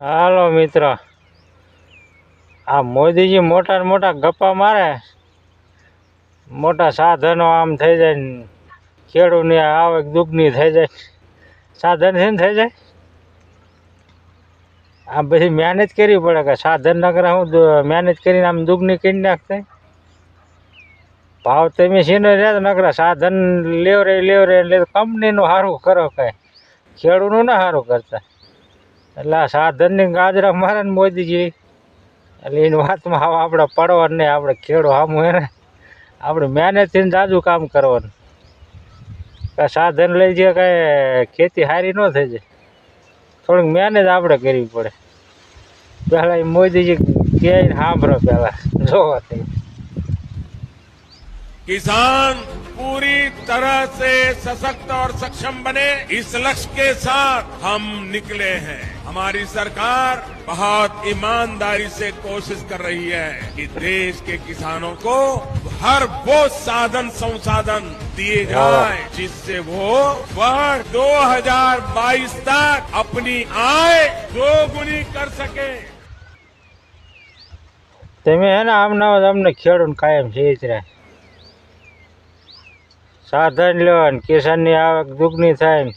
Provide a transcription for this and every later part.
હાલો મિત્ર. આ મોદીજી મોટા મોટા ગપ્પા મારે. મોટા સાધનો આમ થઈ જાય ને ખેડૂતની આવક દુઃખની થઈ જાય. સાધન છે ને થઈ જાય? આ બધી મહેનત કરવી પડે કે સાધન ન કરે, હું મહેનત કરીને આમ દુઃખની કરી નાખતે ભાવ તમે સીનો રહ્યા તો નકરા સાધન લેવરે લેવરે એટલે કંપનીનું સારું કરો કાંઈ. ખેડૂતનું ના સારું કરતા. એટલે આ સાધનની ગાજરા મારે ને મોદીજી. એટલે એની વાતમાં હવે આપણે પડવાનું નહીં, આપણે ખેડો આમ એને આપણે મહેનતથી જાજુ કામ કરવાનું. કાંઈ સાધન લઈ જઈએ કાંઈ ખેતી સારી ન થઈ જાય. થોડીક મહેનત આપણે કરવી પડે. પહેલાં એ મોદીજી કહે સાંભળો પહેલાં, જોવા થઈ किसान पूरी तरह से सशक्त और सक्षम बने इस लक्ष्य के साथ हम निकले हैं हमारी सरकार बहुत ईमानदारी से कोशिश कर रही है कि देश के किसानों को हर वो साधन संसाधन दिए जाए जिससे वो वर्ष 2022 तक अपनी आय दोगुनी कर सके તમે હે ને આમ ના અમને ખેડૂત કાયમ છે જ રહે સાધન લો ને કિસાનની આવક દુઃખની થાય ને.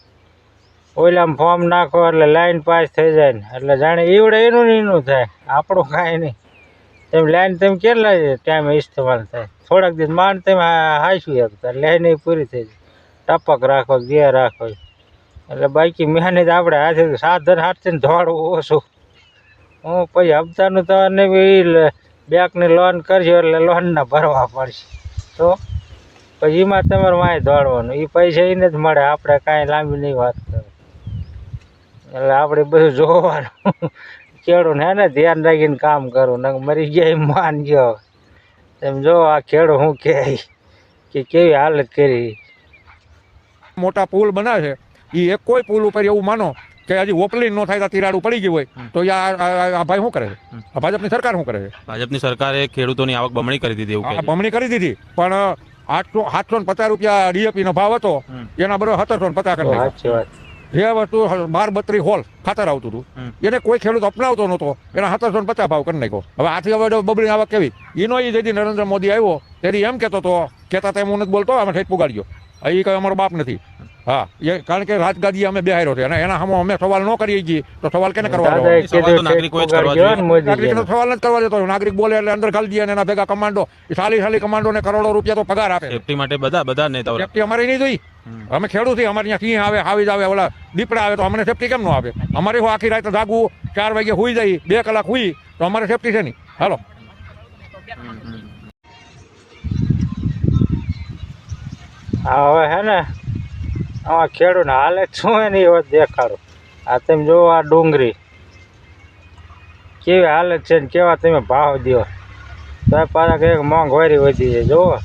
ઓલામાં ફોર્મ નાખો એટલે લાઈન પાસ થઈ જાય ને. એટલે જાણે ઈવડે એનું ને એનું થાય. આપણું કાંઈ નહીં. તેમ લાઈન તેમ કેટલા ટાઈમ ઇસ્તેમાલ થાય. થોડાક દિવસ માંડ તમે હાઈશું એકતા લાઈન પૂરી થઈ જાય. ટપક રાખો ગેર રાખો. એટલે બાકી મહેનત આપણે હાથે સાધન હાથે દોડવું ઓછું. હું પછી હપ્તાનું તમારે બી બેંકની લોન કરજો એટલે લોનના ભરવા પડશે. તો? પછી એમાં તમારે માય દોડવાનું એ પૈસા એને જ મળે. આપણે કાંઈ લાંબી નહીં વાત કરે એટલે આપણે બધું જોવાનું. ખેડૂત હે ને ધ્યાન રાખીને કામ કરવું. ને મરી ગયા એમ ગયો. એમ જો આ ખેડૂત હું કહે કે કેવી હાલત કરી? મોટા પુલ બનાવે છે. એ એક કોઈ પુલ ઉપર એવું માનો કે હજી ઓપલિંગ ન થાય તો તિરાડું પડી ગયું હોય. તો આ ભાઈ શું કરે છે? આ ભાજપની સરકાર શું કરે છે? ભાજપની સરકારે ખેડૂતોની આવક બમણી કરી દીધી બમણી કરી દીધી. પણ આઠસો આઠસો ને પચાસ રૂપિયા ડીએપી નો ભાવ હતો. એના બરોબર સત્તરસો ને પચાસ કરી જે વસ્તુ બાર બત્રી હોલ ખાતર આવતું હતું. એને કોઈ ખેડૂત અપનાવતો નહોતો. એના સત્તરસો ને પચાસ ભાવ કરી નાખ્યો. હવે આથી હવે બબડી આવક કેવી? એનો એ જેથી નરેન્દ્ર મોદી આવ્યો તેથી એમ કહેતો હતો કહેતા તેમ હું નથી બોલતો અમે ઠેઠ પુગાડ્યો એ કઈ અમારો બાપ નથી. હા. એ કારણ કે રાજગાદી અમે બેહાર્યો છે અને એના સામે અમે સવાલ ન કરીએ છીએ તો સવાલ કેને કરવાનો દાદાએ સવાલ તો કીધું નાગરિકોએ જ કરવા. નાગરિકનો દેતો નાગરિક બોલે એટલે અંદર ખાલી દે અને એના ભેગા કમાન્ડો. સાલી સાલી કમાન્ડોને કરોડો રૂપિયા તો પગાર આપે. સેફટી માટે બધા બધા નેતાઓ સેફટી અમારી નહીં જોઈ. અમે ખેડૂત છીએ અમારે ત્યાં સિંહ આવે હાવી આવે ઓલા દીપડા આવે તો અમને સેફટી કેમ ન આવે અમારે હું આખી રાત જાગવું ચાર વાગે હુઈ જાય બે કલાક હુઈ તો અમારે સેફટી છે નહીં. હાલો. હા હવે હે ને આમાં ખેડૂત હાલત શું હે ને એ વાત દેખાડો આ તમે જોવો આ ડુંગળી કેવી હાલત છે ને કેવા તમે ભાવ દો તો પાછા કંઈક મોંઘવારી વધી છે જોવો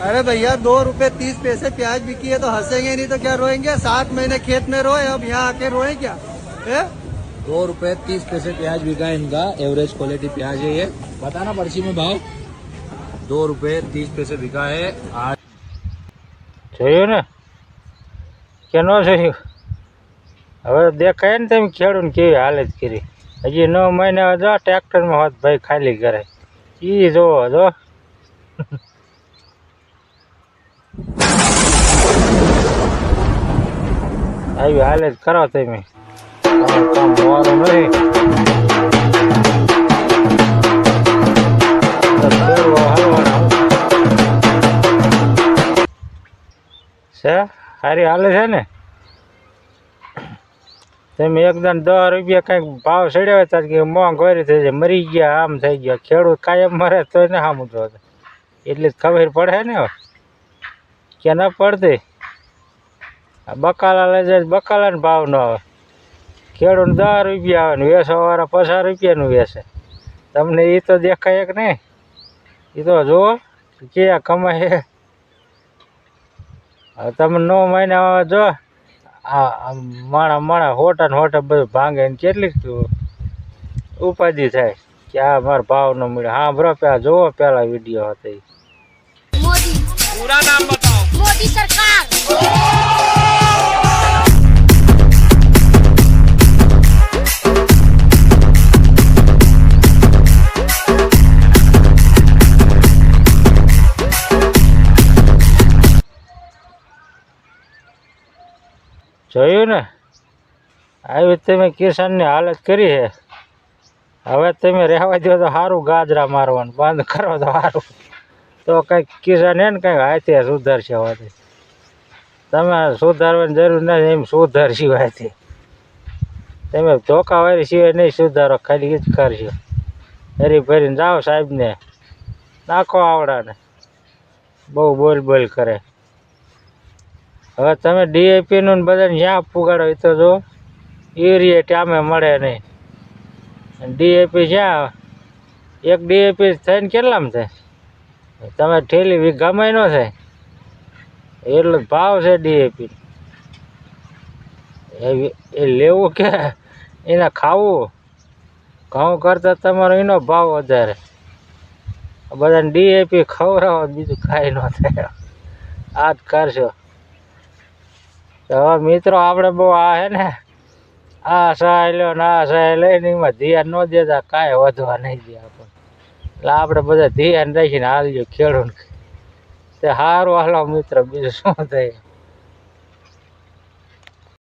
अरे भैया दो रुपए तीस पैसे प्याज बिकी है तो हंसेंगे नहीं तो क्या रोएंगे सात महीने खेत में रोए अब यहाँ आके रोए क्या है? दो रुपए तीस पैसे प्याज बिका है इनका एवरेज क्वालिटी प्याज है ये बताना पर्ची में भाव दो रुपए तीस पैसे बिका है आज જોયું ને કે ન જોયું હવે દેખાય ને તમે ખેડૂત કેવી હાલત કરી હજી નવ મહિના જો ટ્રેક્ટરમાં હોત ભાઈ ખાલી કરે એ જોવો જો આવી હાલત કરો તમે તમારું કામ હોવાનું નથી સારી હાલે છે ને? તમે એકદમ દસ રૂપિયા કંઈક ભાવ ચડ્યા હતા કે મોંઘ મોંઘવારી થઈ જાય, મરી ગયા, આમ થઈ ગયા. ખેડૂત કાયમ મરે તો ના સામું જો એટલી ખબર પડે ને કે ન પડતી. બકાલા લઈ જાય બકાલાનો ભાવ ન આવે. ખેડૂત દસ રૂપિયા આવે ને વેચવાવાળા પચાસ રૂપિયાનું વેસે તમને એ તો દેખાય કે નહીં. એ તો જુઓ ક્યાં કમાય તમે નવ મહિના જો આ માણા માણા હોટા ને હોટા બધું ભાંગે ને કેટલીક ઉપાધિ થાય કે આ મારો ભાવ ન મળે હા બરો પેલા જોવો પેલા વીડિયો હતો મોદી. પૂરા નામ બતાવો. મોદી સરકાર. જોયું ને? આવી તમે કિસાનની હાલત કરી છે. હવે તમે રહેવા દો તો સારું ગાજરા મારવાનું, બંધ કરો તો સારું તો કંઈક કિસાન એને કંઈક હાથે સુધારશે હોતી. તમે સુધારવાની જરૂર નથી, એમ સુધરશું હાથે. તમે ધોકાવાળી સિવાય નહીં સુધારો, ખાલી એ જ કરશો. હરી ભરીને જાઓ સાહેબને. નાખો આવડાને. બહુ બોલ બોલ કરે. હવે તમે ડીએપીનું ને બધાને જ્યાં પુગાડો તો જો યુરિયા ટામે મળે નહીં. ડીએપી જ્યાં, એક ડીએપી થઈને કેટલામાં થાય તમે ઠેલી વીઘામાં ન થાય એટલો ભાવ છે ડીએપી એ લેવું કે, એને ખાવું? ઘઉં કરતાં તમારો એનો ભાવ વધારે. બધાને ડીએપી ખવડાવો બીજું કાંઈ ન થાય. આ જ કરશો. તો મિત્રો, આપણે બહુ આ હે ને, આ સહેલો ને આ સહાય લઈને એમાં ધ્યાન ન દેતા, કાંઈ વધવા નહીં દે આપણને. એટલે આપણે બધા ધ્યાન રાખીને હાલજો ખેડૂત તે સારું હાલો મિત્ર, બીજું શું થાય?